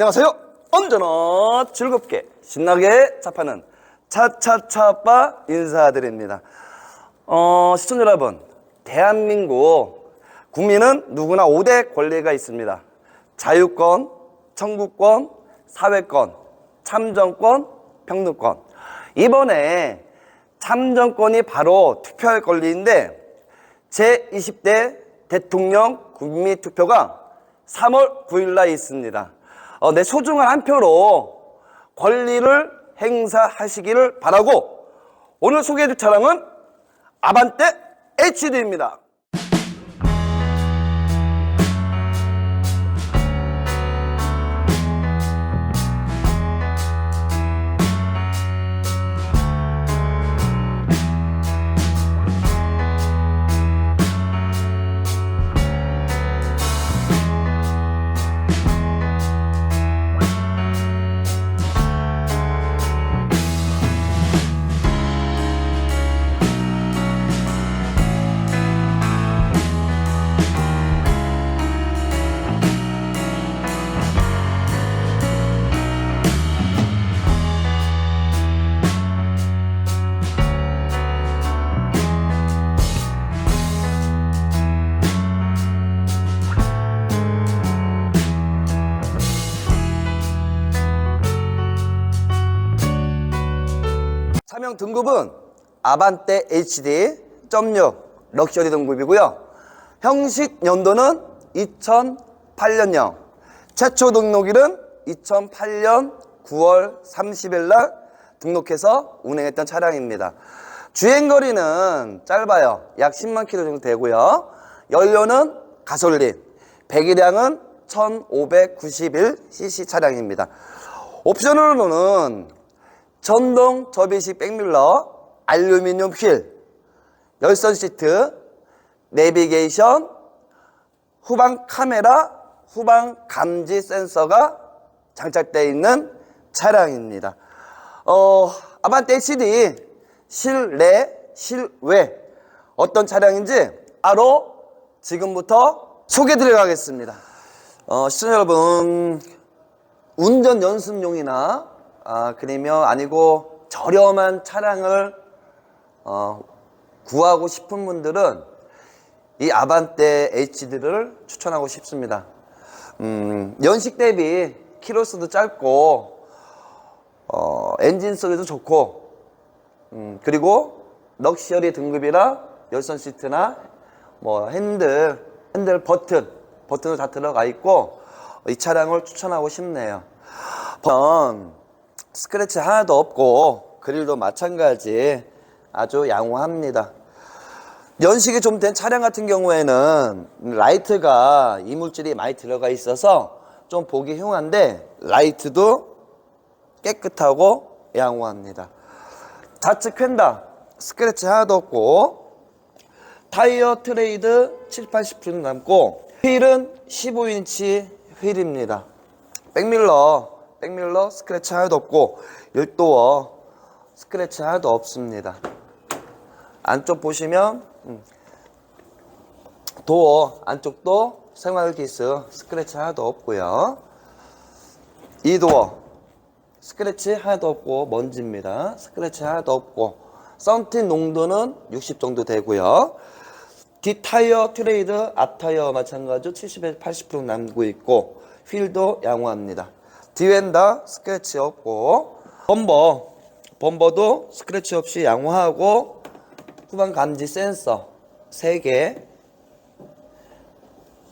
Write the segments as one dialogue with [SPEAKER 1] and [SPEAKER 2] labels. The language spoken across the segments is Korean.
[SPEAKER 1] 안녕하세요. 언제나 즐겁게 신나게 차파는 차차차빠 인사드립니다. 어, 시청자 여러분, 대한민국 국민은 누구나 5대 권리가 있습니다. 자유권, 청구권, 사회권, 참정권, 평등권. 이번에 참정권이 바로 투표할 권리인데 제20대 대통령 국민투표가 3월 9일 날 있습니다. 어, 내 소중한 한 표로 권리를 행사하시기를 바라고 오늘 소개해줄 차량은 아반떼 HD입니다. 차명 등급은 아반떼 HD.6 럭셔리 등급이고요. 형식 연도는 2008년형. 최초 등록일은 2008년 9월 30일 날 등록해서 운행했던 차량입니다. 주행거리는 짧아요. 약 10만 킬로 정도 되고요. 연료는 가솔린. 배기량은 1591cc 차량입니다. 옵션으로는 전동 접이식 백밀러, 알루미늄 휠, 열선 시트, 내비게이션, 후방 카메라, 후방 감지 센서가 장착되어 있는 차량입니다. 어, 아반떼 HD 실내, 실외 어떤 차량인지 바로 지금부터 소개 드려가겠습니다. 어, 시청자 여러분, 운전 연습용이나 아, 그러면 아니고 저렴한 차량을 어, 구하고 싶은 분들은 이 아반떼 HD를 추천하고 싶습니다. 음, 연식 대비 키로수도 짧고 어, 엔진 소리도 좋고 음, 그리고 럭셔리 등급이라 열선 시트나 뭐 핸들 핸들 버튼 버튼도 다 들어가 있고 이 차량을 추천하고 싶네요. 번 스크래치 하나도 없고 그릴도 마찬가지 아주 양호합니다. 연식이 좀 된 차량 같은 경우에는 라이트가 이물질이 많이 들어가 있어서 좀 보기 흉한데 라이트도 깨끗하고 양호합니다. 좌측 휀다 스크래치 하나도 없고 타이어 트레이드 7, 80% 남고 휠은 15인치 휠입니다. 백밀러, 백밀러 스크래치 하나도 없고 열도어 스크래치 하나도 없습니다. 안쪽 보시면 음, 도어 안쪽도 생활 기스 스크래치 하나도 없고요. 이 도어 스크래치 하나도 없고 먼지입니다. 스크래치 하나도 없고 썬틴 농도는 60 정도 되고요. 뒷 타이어 트레이드 앞 타이어 마찬가지로 70에서 80% 남고 있고 휠도 양호합니다. 뒤엔다 스크래치 없고 범버 범버도 스크래치 없이 양호하고 후방 감지 센서 3개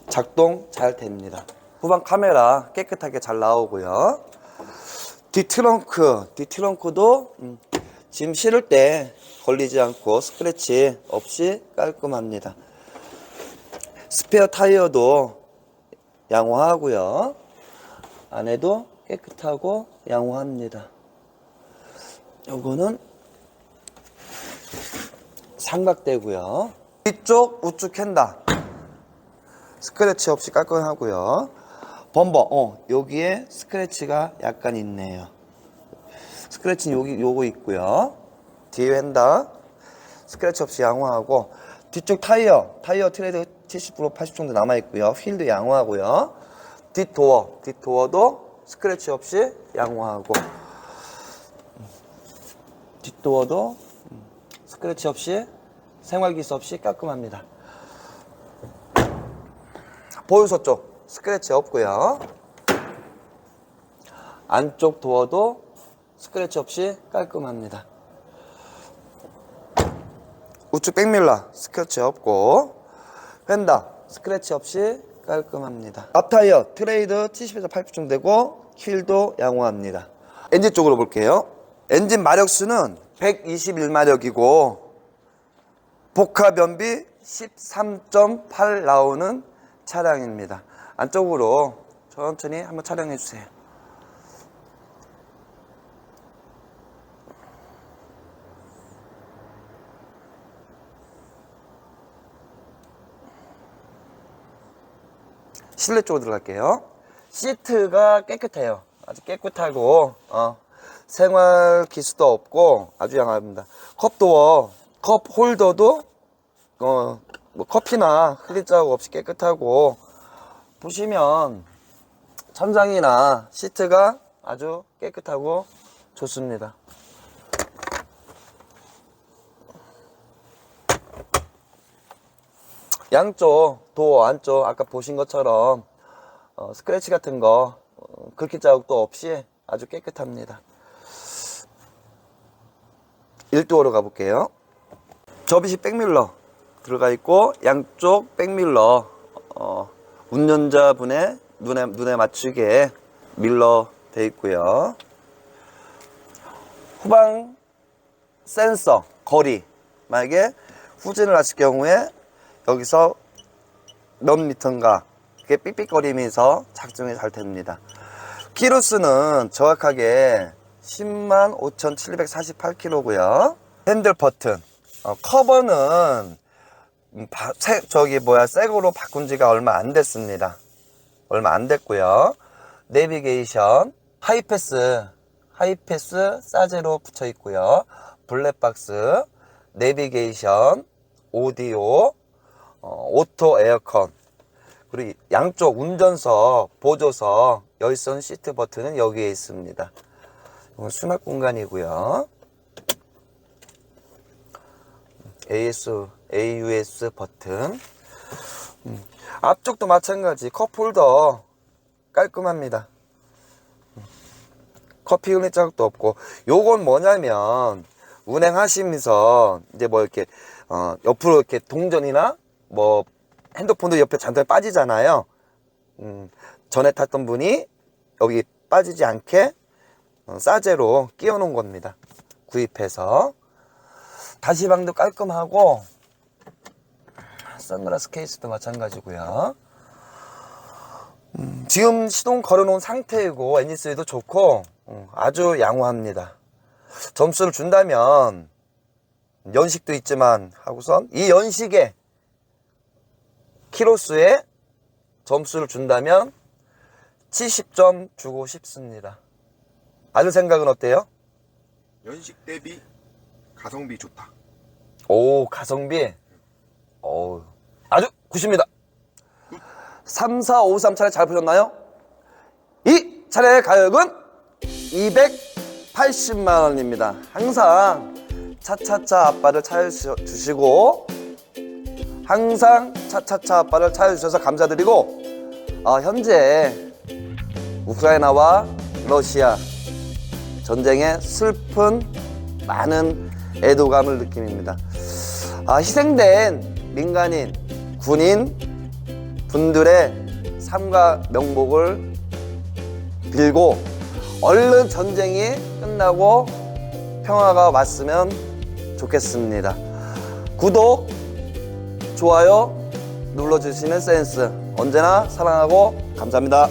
[SPEAKER 1] 작동 잘 됩니다. 후방 카메라 깨끗하게 잘 나오고요. 뒤 트렁크, 뒤 트렁크도 음, 짐 실을 때 걸리지 않고 스크래치 없이 깔끔합니다. 스페어 타이어도 양호하고요. 안에도 깨끗하고 양호합니다. 요거는 삼각대고요. 뒤쪽 우측 캔다. 스크래치 없이 깔끔하고요. 범버, 어, 여기에 스크래치가 약간 있네요. 스크래치는 여기, 요거 있고요. 뒤에 휀다. 스크래치 없이 양호하고, 뒤쪽 타이어, 타이어 트레이드 70% 80 정도 남아있고요. 휠도 양호하고요. 뒷도어, 뒷도어도 스크래치 없이 양호하고 뒷도어도 음, 스크래치 없이 생활기스 없이 깔끔합니다. 보유소 쪽 스크래치 없고요. 안쪽 도어도 스크래치 없이 깔끔합니다. 우측 백밀러 스크래치 없고 휀다 스크래치 없이 깔끔합니다. 앞타이어 트레이드 70에서 80쯤 되고 휠도 양호합니다. 엔진 쪽으로 볼게요. 엔진 마력수는 121마력이고 복합 변비 13.8 나오는 차량입니다. 안쪽으로 천천히 한번 촬영해 주세요. 실내 쪽으로 들어갈게요. 시트가 깨끗해요. 아주 깨끗하고 어, 생활 기수도 없고 아주 양호합니다. 컵도어, 컵 홀더도 어, 뭐 커피나 흘린 자국 없이 깨끗하고 보시면 천장이나 시트가 아주 깨끗하고 좋습니다. 양쪽 도어 안쪽 아까 보신 것처럼 어, 스크래치 같은 거 어, 긁힌 자국도 없이 아주 깨끗합니다. 1도어로 가볼게요. 접이식 백밀러 들어가 있고 양쪽 백밀러 어, 운전자분의 눈에 눈에 맞추게 밀러 돼 있고요. 후방 센서 거리 만약에 후진을 하실 경우에 여기서 몇 미터인가 그게 삑삑거리면서 작동이 잘 됩니다. 키로수는 정확하게 10만 5,748km고요. 핸들 버튼 어, 커버는 음, 바- 새, 저기 뭐야 새거로 바꾼 지가 얼마 안 됐습니다. 얼마 안 됐고요. 내비게이션 하이패스 하이패스 사제로 붙여 있고요. 블랙박스 내비게이션 오디오 어, 오토 에어컨 그리고 이 양쪽 운전석 보조석 열선 시트 버튼은 여기에 있습니다. 이건 수납 공간이고요. AS, AUS 버튼. 음, 앞쪽도 마찬가지 컵홀더 깔끔합니다. 음, 커피 흘린 자국도 없고 요건 뭐냐면 운행하시면서 이제 뭐 이렇게 어, 옆으로 이렇게 동전이나 뭐 핸드폰도 옆에 잔뜩 빠지잖아요. 음, 전에 탔던 분이 여기 빠지지 않게 어, 싸제로 끼워 놓은 겁니다. 구입해서 다시방도 깔끔하고 선글라스 케이스도 마찬가지고요. 음, 지금 시동 걸어놓은 상태이고 소리도 좋고 음, 아주 양호합니다. 점수를 준다면 연식도 있지만 하고선 이 연식에 키로수에 점수를 준다면 70점 주고 싶습니다. 아들 생각은 어때요?
[SPEAKER 2] 연식 대비 가성비 좋다.
[SPEAKER 1] 오 가성비 오 아주 굿입니다 3453 차례 잘 보셨나요? 이 차례의 가격은 280만 원입니다 항상 차차차 아빠를 찾아주시고 항상 차차차 아빠를 찾아주셔서 감사드리고 아, 현재 우크라이나와 러시아 전쟁의 슬픈 많은 애도감을 느낍니다. 아, 희생된 민간인, 군인 분들의 삶과 명복을 빌고 얼른 전쟁이 끝나고 평화가 왔으면 좋겠습니다. 구독, 좋아요 눌러주시는 센스 언제나 사랑하고 감사합니다.